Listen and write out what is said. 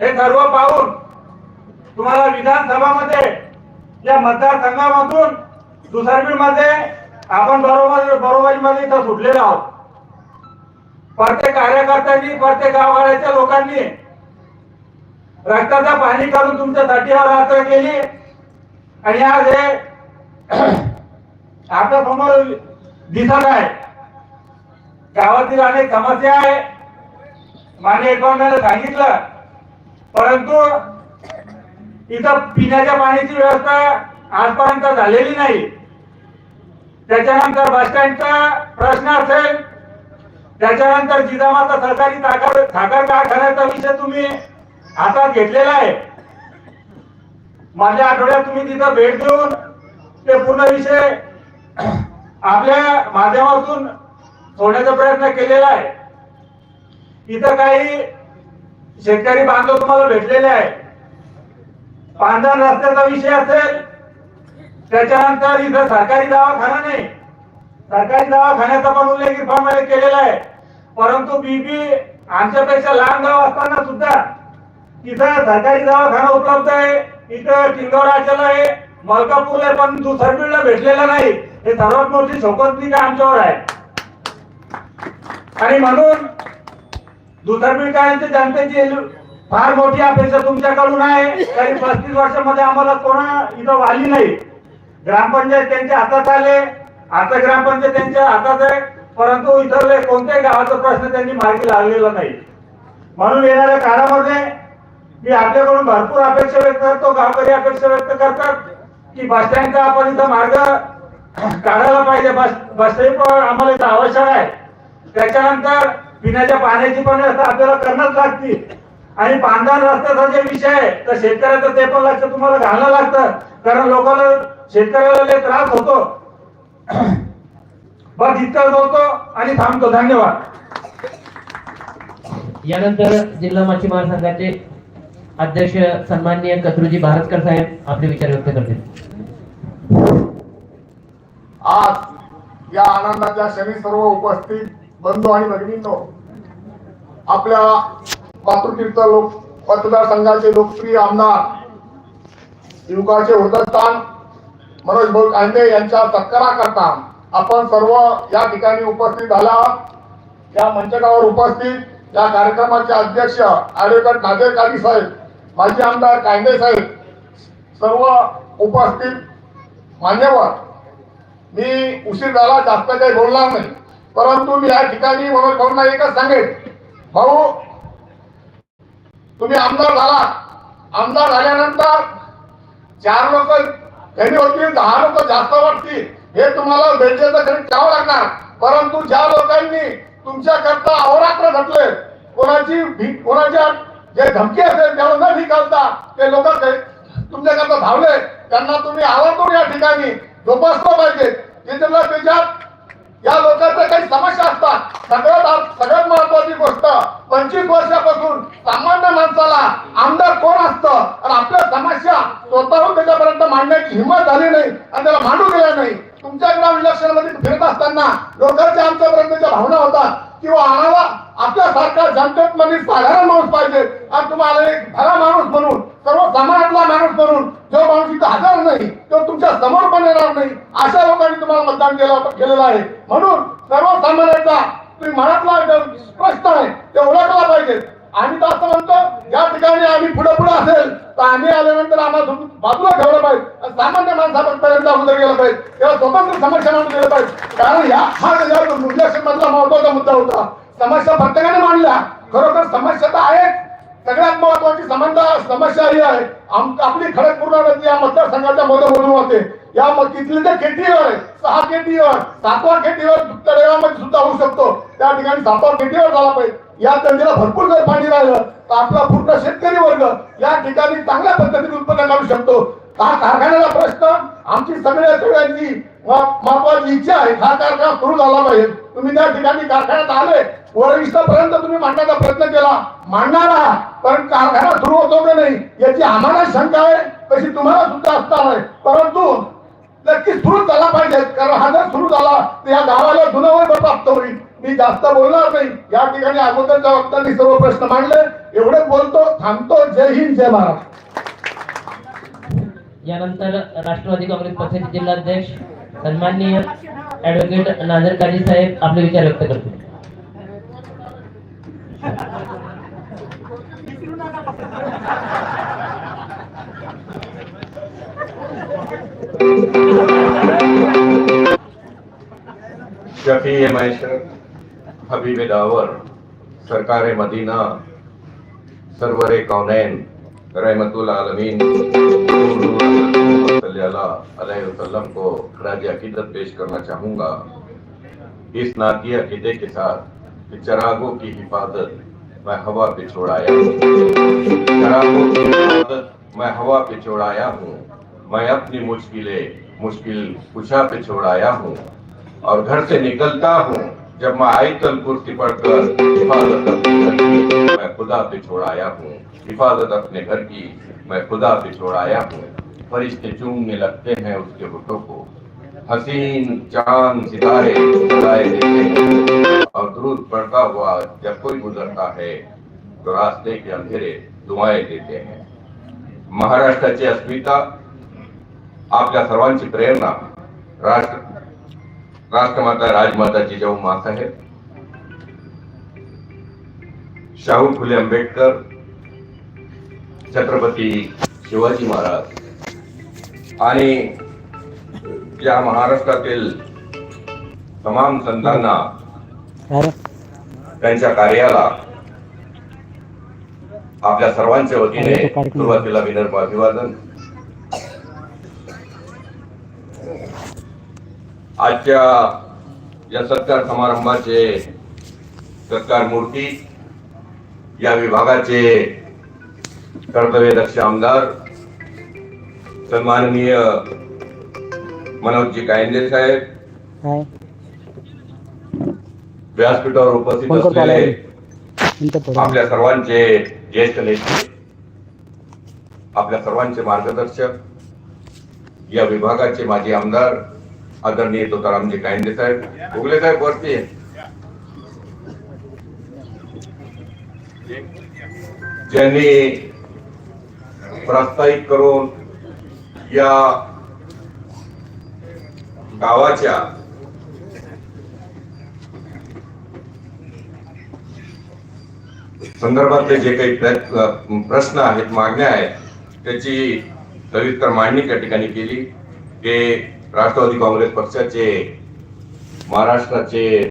हे सर्व पाहून तुम्हाला विधानसभामध्ये या मतदारसंघामधून दुसरबीमध्ये आपण बरोबर बरोबरीमध्ये इथं सुटलेलो आहोत. प्रत्येक कार्यकर्त्यांनी प्रत्येक गावगाड्याच्या लोकांनी रक्ताचा पाणी करून तुमच्यासाठी हा रात्र केली. आणि आज हे आपल्यासमोर दिसत आहे. गावातील अनेक समस्या आहे. माने अकाउंटाने सांगितलं. परंतु इथं पिण्याच्या पाण्याची व्यवस्था आजपर्यंत झालेली नाही. त्याच्यानंतर बस स्टँडचा प्रश्न असेल. त्याच्यानंतर जिजामाता सरकारी साखर साखर कारखान्याचा विषय तुम्ही हातात घेतलेला आहे. माझ्या आठवड्यात तुम्ही तिथं भेट देऊन ते पूर्ण विषय आपल्या माध्यमातून सोडण्याचा प्रयत्न केलेला आहे. इथं काही शेतकरी बांधव तुम्हाला भेटलेले आहे पांढरा रस्त्याचा विषय असेल त्याच्यानंतर इथं सरकारी दवाखाना नाही. सरकारी दवाखान्याचा पण उल्लेखमध्ये केलेला आहे. परंतु बीबी आमच्यापेक्षा लहान गाव असताना सुद्धा इथं सरकारी दवाखाना उपलब्ध आहे. इथं टिंगवराच्याला आहे. मलकापूरला पण दुसरबीडला भेटलेला नाही. हे सर्वात मोठी शोकंतिका आमच्यावर आहे. आणि म्हणून दुसरबीडकरांची जनतेची फार मोठी अपेक्षा तुमच्याकडून आहे. तरी पस्तीस वर्षामध्ये आम्हाला कोणा इथं वाली नाही. ग्रामपंचायत त्यांच्या हातात आले. आता ग्रामपंचायत त्यांच्या हातात आहे. परंतु इथले कोणत्याही गावाचा प्रश्न त्यांनी मार्गी लागलेला नाही. म्हणून येणाऱ्या काळामध्ये मी आपल्याकडून भरपूर अपेक्षा व्यक्त करतो गावकरी अपेक्षा व्यक्त करतात की बस स्टँडचा आपण इथं मार्ग काढायला पाहिजे. बस बस पण आम्हाला इथं आवश्यक आहे. त्याच्यानंतर पिण्याच्या पाण्याची पण व्यवस्था आपल्याला करणंच लागते. आणि पांढरा रस्त्याचा जे विषय आहे तर शेतकऱ्याचं ते पण लक्ष तुम्हाला घालावं लागतं. कारण लोकांना शेतकऱ्याला त्रास होतो. बस इतकं होतो आणि थांबतो. धन्यवाद. यानंतर जिल्हा मच्छीमार संघाचे अध्यक्ष सन्माननीय कत्रुजी भारतकर साहेब आपले विचार व्यक्त करतील. आज या आनंदाच्या क्षणी सर्व उपस्थित बंधू आणि भगिनींनो आपल्या मातृतीर्थ लोक मतदारसंघाचे लोकप्रिय आमदार युगाचे उर्धस्थान मनोज भाऊ कांदे यांच्या सत्कारा करता आपण सर्व या ठिकाणी उपस्थित झाला आहात. या मंचकावर उपस्थित या कार्यक्रमाचे अध्यक्ष ऍडव्होकेट नादेर काजी साहेब माजी आमदार कांदे साहेब सर्व उपस्थित मान्यवर मी उशीर झाला जास्त काही बोलणार नाही परंतु मी या ठिकाणी मनोज भाऊंना एकच सांगेन. भाऊ तुम्ही आमदार झाला. आमदार झाल्यानंतर चार लोक कमी होतील दहा लोक जास्त वाटतील. हे तुम्हाला भेटले घरी खरी द्यावं लागणार. परंतु ज्या लोकांनी तुमच्याकरता अहोरात्र घडले कोणाची भी कोणाच्या जे धमकी असेल त्यावर न निकालता ते लोक तुमच्याकरता धावले. त्यांना तुम्ही आवर्जून या ठिकाणी. जोपासलं पाहिजे. तिथलं त्याच्यात या लोकांच्या काही समस्या असतात. सगळ्यात सगळ्यात महत्वाची गोष्ट पंचवीस वर्षापासून सामान्य माणसाला आमदार कोण असतं? आणि आपल्या समस्या स्वतःहून त्याच्यापर्यंत मांडण्याची हिंमत झाली नाही आणि त्याला मांडू गेला नाही. तुमच्या ग्राम इलेक्शन फिरत असताना लोकांच्या आमच्यापर्यंत ज्या भावना होतात किंवा आम्हाला आपल्यासारखा जनतेत मध्ये साधारण माणूस पाहिजे. आणि तुम्हाला एक भला माणूस म्हणून सर्व समाजातला माणूस म्हणून जो माणूस इथं हजर नाही तो तुमच्यासमोर पण येणार नाही. अशा लोकांनी तुम्हाला मतदान केलं केलेलं आहे. म्हणून सर्वसामान्यांचा तुम्ही मनातला स्पष्ट प्रश्न आहे ते ओळखला पाहिजे. आम्ही तर असं म्हणतो या ठिकाणी आम्ही पुढे पुढे असेल तर आम्ही आल्यानंतर आम्हाला बाजूला ठेवलं पाहिजे. आणि सामान्य माणसापर्यंत अगोदर गेलं पाहिजे. किंवा स्वतंत्र समस्या मांडून गेलं पाहिजे. कारण या हा या मधला महत्त्वाचा मुद्दा होता. समस्या प्रत्येकाने मांडल्या. खरोखर समस्या तर आहे सगळ्यात महत्वाची समानता समस्या ही आहे. आपली खडकपूर्ण नदी या मतदारसंघाच्या मध्ये बोलून होते या म- तिथले जे खेटीवर आहे. सहा खेटीवर सातवा खेटीवर तळेगावमध्ये सुद्धा होऊ शकतो. त्या ठिकाणी सातवा खेटीवर झाला पाहिजे. या नदीला भरपूर जर पाणी राहिलं तर आपला पूर्ण शेतकरी वर्ग या ठिकाणी चांगल्या पद्धतीने उत्पन्न काढू शकतो. हा कारखान्याचा प्रश्न? आमची सगळ्या सगळ्यांची महत्वाची इच्छा आहे. हा कारखाना सुरू झाला पाहिजे. तुम्ही त्या ठिकाणी कारखान्यात आले. पर्यंत तुम्ही मांडण्याचा प्रयत्न केला. मांडणार आहात. पण कारखाना सुरू होतो की नाही याची आम्हाला शंका आहे. तशी तुम्हाला सुद्धा असणार आहे. परंतु नक्की सुरू झाला पाहिजे. कारण हा जर सुरू झाला तर या गावाला जुनं प्राप्त होईल. मी जास्त बोलणार नाही. या ठिकाणी अगोदरच्या वक्त्यांनी सर्व प्रश्न मांडले. एवढे बोलतो थांबतो. जय हिंद जय महाराष्ट्र यानंतर राष्ट्रवादी काँग्रेस पक्षाचे जिल्हाध्यक्ष सन्माननीय ऍडव्होकेट नाझर काजी साहेब आपले विचार व्यक्त करतील. शफी मैशर हबीब दावर सरकार मदीना, सरवर कौनैन आलमीन वसल्लम को अकीदत पेश करना चाहूँगा इस नाती अकीदे के साथ कि चरागों की हिफाजत मैं हवा पे छोड़ाया चरागों की हिफाजत मैं हवा पे छोड़ाया हूँ मैं अपनी मुश्किलें मुश्किल कुशा पे छोड़ाया हूँ और घर से निकलता हूँ जब मैं आयतल कुर्सी पढ़कर हिफाजत अपने घर की, मैं खुदा पे छोड़ाया हूँ। हिफाजत अपने घर की, मैं खुदा पे छोड़ाया हूँ। फरिश्ते चूमने लगते हैं उसके होठों को। हसीन चाँद सितारे जलाए देते हैं और दूध पड़ता हुआ जब कोई गुजरता है तो रास्ते के अंधेरे दुआएँ देते हैं। महाराष्ट्राची अस्मिता आपल्या सर्वांची प्रेरणा, राष्ट्र राष्ट्रमाता राजमाता जिजाऊ मासाहेब शाहू फुले आंबेडकर छत्रपती शिवाजी महाराज आणि या महाराष्ट्रातील तमाम संतांना त्यांच्या कार्याला आपल्या सर्वांच्या वतीने सुरुवातीला विनर्म अभिवादन. आजच्या या सत्कार समारंभाचे सत्कार मूर्ती या विभागाचे कर्तव्यदक्ष आमदार सन्माननीय मनोजजी कायंदे साहेब व्यासपीठावर उपस्थित असलेले आपल्या सर्वांचे ज्येष्ठ नेते आपल्या सर्वांचे मार्गदर्शक या विभागाचे माजी आमदार आदरणीय तुकारामजी कायंदे साहेब उगले साहेब वरती ज्यांनी प्रास्ताविक करून या गावाच्या संदर्भातले जे काही प्रश्न आहेत मागण्या आहेत त्याची सविस्तर मांडणी त्या ठिकाणी केली ते राष्ट्रवादी काँग्रेस पक्षाचे महाराष्ट्राचे